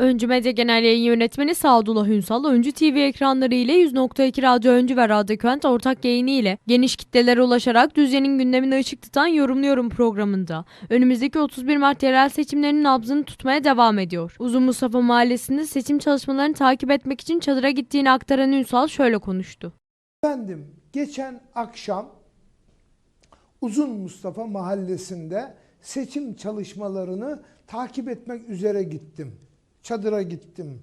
Öncü Medya Genel Yayın Yönetmeni Sadullah Ünsal, Öncü TV ekranları ile 100.2 Radyo Öncü ve Radyo Kent ortak yayını ile geniş kitlelere ulaşarak Düzce'nin gündemini ışık tutan Yorumluyorum programında. Önümüzdeki 31 Mart yerel seçimlerinin nabzını tutmaya devam ediyor. Uzun Mustafa Mahallesi'nde seçim çalışmalarını takip etmek için çadıra gittiğini aktaran Ünsal şöyle konuştu. Efendim geçen akşam Uzun Mustafa Mahallesi'nde seçim çalışmalarını takip etmek üzere gittim. Çadıra gittim.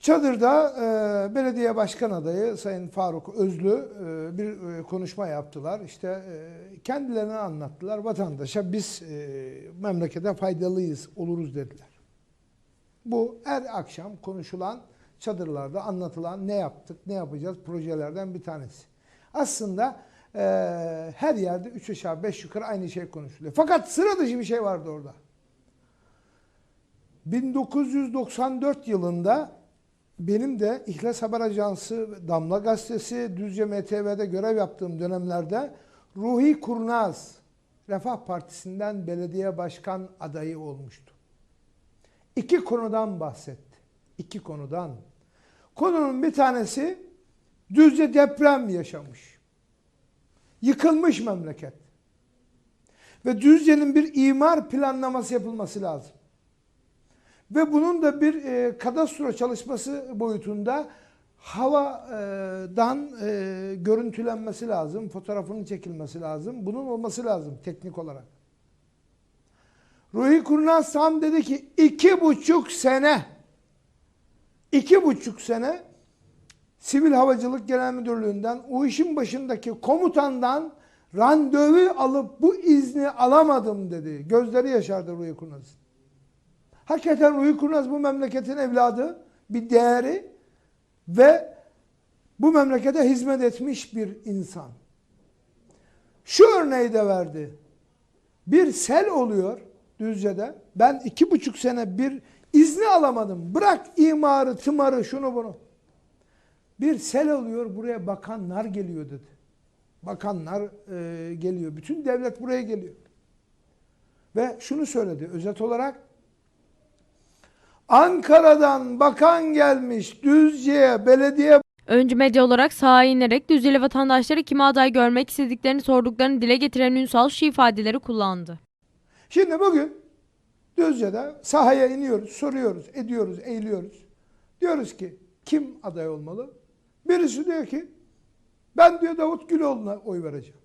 Çadırda e, belediye başkan adayı Sayın Faruk Özlü e, bir e, konuşma yaptılar. İşte e, kendilerini anlattılar. Vatandaşa biz e, memlekete faydalıyız, oluruz dediler. Bu her akşam konuşulan çadırlarda anlatılan ne yaptık, ne yapacağız projelerden bir tanesi. Aslında e, her yerde üç aşağı beş yukarı aynı şey konuşuluyor. Fakat sıra dışı bir şey vardı orada. 1994 yılında benim de İhlas Haber Ajansı, Damla Gazetesi, Düzce MTV'de görev yaptığım dönemlerde Ruhi Kurnaz, Refah Partisi'nden belediye başkan adayı olmuştu. İki konudan bahsetti. İki konudan. Konunun bir tanesi Düzce deprem yaşamış. Yıkılmış memleket. Ve Düzce'nin bir imar planlaması yapılması lazım. Ve bunun da bir e, kadastro çalışması boyutunda havadan e, görüntülenmesi lazım, fotoğrafının çekilmesi lazım. Bunun olması lazım teknik olarak. Ruhi Kurnaz tam dedi ki iki buçuk sene iki buçuk sene Sivil Havacılık Genel Müdürlüğü'nden o işin başındaki komutandan randevu alıp bu izni alamadım dedi. Gözleri yaşardı Ruhi Kurnaz'ın. Hakikaten Ruhi Kurnaz bu memleketin evladı, bir değeri ve bu memlekete hizmet etmiş bir insan. Şu örneği de verdi. Bir sel oluyor Düzce'de. Ben iki buçuk sene bir izni alamadım. Bırak imarı, tımarı, şunu bunu. Bir sel oluyor, buraya bakanlar geliyor dedi. Bakanlar e, geliyor. Bütün devlet buraya geliyor. Ve şunu söyledi özet olarak. Ankara'dan bakan gelmiş Düzce'ye belediye Öncü medya olarak sahaya inerek Düzceli vatandaşlara kime aday görmek istediklerini sorduklarını dile getiren Ünsal şu ifadeleri kullandı. Şimdi bugün Düzce'de sahaya iniyoruz, soruyoruz, ediyoruz, eğiliyoruz. Diyoruz ki kim aday olmalı? Birisi diyor ki ben diyor Davut Güloğlu'na oy vereceğim.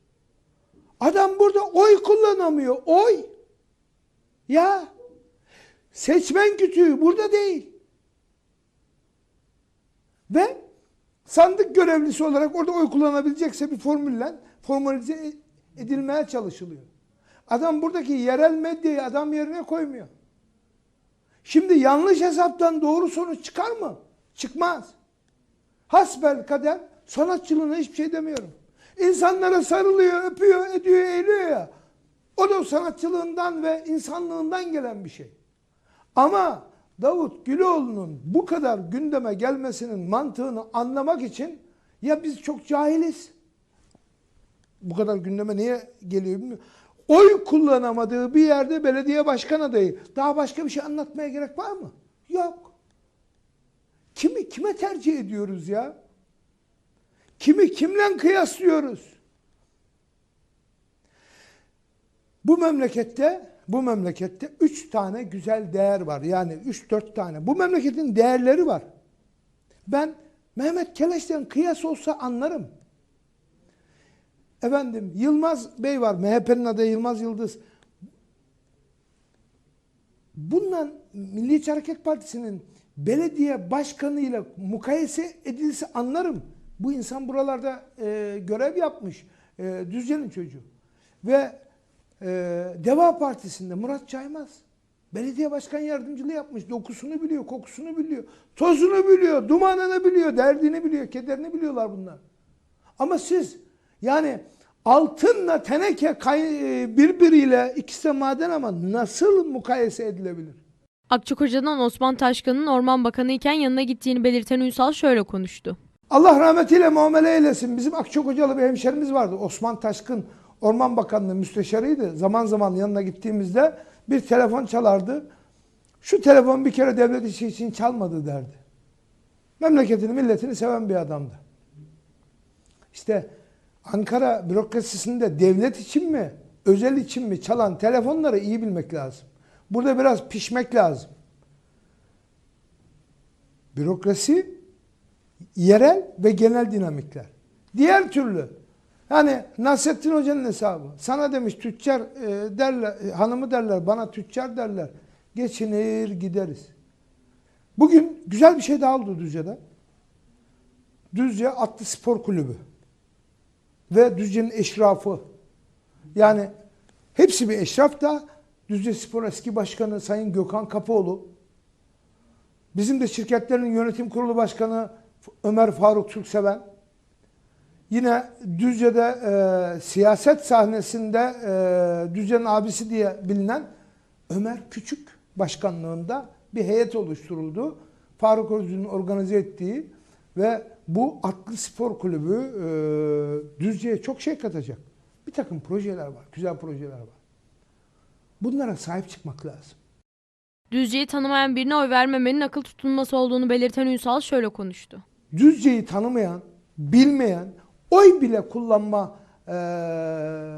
Adam burada oy kullanamıyor. Oy. Ya seçmen kütüğü burada değil. Ve sandık görevlisi olarak orada oy kullanabilecekse bir formülle formalize edilmeye çalışılıyor. Adam buradaki yerel medyayı adam yerine koymuyor. Şimdi yanlış hesaptan doğru sonuç çıkar mı? Çıkmaz. Hasbel kader sanatçılığına hiçbir şey demiyorum. İnsanlara sarılıyor, öpüyor, ediyor, eğiliyor ya. O da sanatçılığından ve insanlığından gelen bir şey. Ama Davut Güloğlu'nun bu kadar gündeme gelmesinin mantığını anlamak için ya biz çok cahiliz. Bu kadar gündeme niye geliyor bilmiyorum. Oy kullanamadığı bir yerde belediye başkan adayı. Daha başka bir şey anlatmaya gerek var mı? Yok. Kimi kime tercih ediyoruz ya? Kimi kimle kıyaslıyoruz? Bu memlekette bu memlekette üç tane güzel değer var. Yani üç dört tane. Bu memleketin değerleri var. Ben Mehmet Keleş'ten kıyas olsa anlarım. Efendim Yılmaz Bey var. MHP'nin adayı Yılmaz Yıldız. Bundan Milliyetçi Hareket Partisi'nin belediye başkanıyla mukayese edilse anlarım. Bu insan buralarda e, görev yapmış. E, Düzce'nin çocuğu. Ve e, Deva Partisi'nde Murat Caymaz. Belediye başkan yardımcılığı yapmış. Dokusunu biliyor, kokusunu biliyor. Tozunu biliyor, dumanını biliyor, derdini biliyor, kederini biliyorlar bunlar. Ama siz yani altınla teneke e, birbiriyle ikisi de maden ama nasıl mukayese edilebilir? Akçakoca'dan Osman Taşkın'ın Orman Bakanı iken yanına gittiğini belirten Ünsal şöyle konuştu. Allah rahmetiyle muamele eylesin. Bizim Akçakocalı bir hemşerimiz vardı. Osman Taşkın Orman Bakanlığı müsteşarıydı. Zaman zaman yanına gittiğimizde bir telefon çalardı. Şu telefon bir kere devlet işi için çalmadı derdi. Memleketini, milletini seven bir adamdı. İşte Ankara bürokrasisinde devlet için mi, özel için mi çalan telefonları iyi bilmek lazım. Burada biraz pişmek lazım. Bürokrasi, yerel ve genel dinamikler. Diğer türlü yani Nasrettin Hoca'nın hesabı. Sana demiş tüccar e, derler, e, hanımı derler, bana tüccar derler. Geçinir gideriz. Bugün güzel bir şey daha oldu Düzce'de. Düzce Atlı Spor Kulübü ve Düzce'nin eşrafı. Yani hepsi bir eşraf da Düzce Spor eski başkanı Sayın Gökhan Kapıoğlu, bizim de şirketlerin yönetim kurulu başkanı Ömer Faruk Türkseven, yine Düzce'de e, siyaset sahnesinde e, Düzce'nin abisi diye bilinen Ömer Küçük başkanlığında bir heyet oluşturuldu. Faruk Özgür'ün organize ettiği ve bu atlı spor kulübü e, Düzce'ye çok şey katacak. Bir takım projeler var, güzel projeler var. Bunlara sahip çıkmak lazım. Düzce'yi tanımayan birine oy vermemenin akıl tutulması olduğunu belirten Ünsal şöyle konuştu. Düzce'yi tanımayan, bilmeyen, oy bile kullanma e,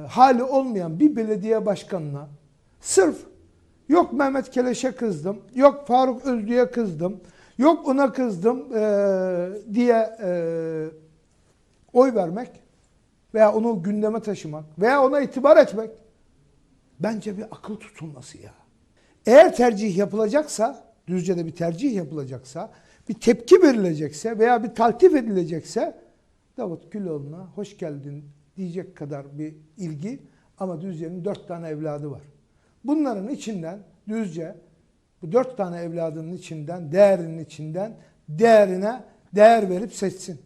hali olmayan bir belediye başkanına sırf yok Mehmet Keleş'e kızdım, yok Faruk Özlü'ye kızdım, yok ona kızdım e, diye e, oy vermek veya onu gündeme taşımak veya ona itibar etmek bence bir akıl tutulması ya. Eğer tercih yapılacaksa, Düzce'de bir tercih yapılacaksa, bir tepki verilecekse veya bir taltif edilecekse Davut Güloğlu'na hoş geldin diyecek kadar bir ilgi ama Düzce'nin dört tane evladı var. Bunların içinden Düzce bu dört tane evladının içinden, değerinin içinden değerine değer verip seçsin.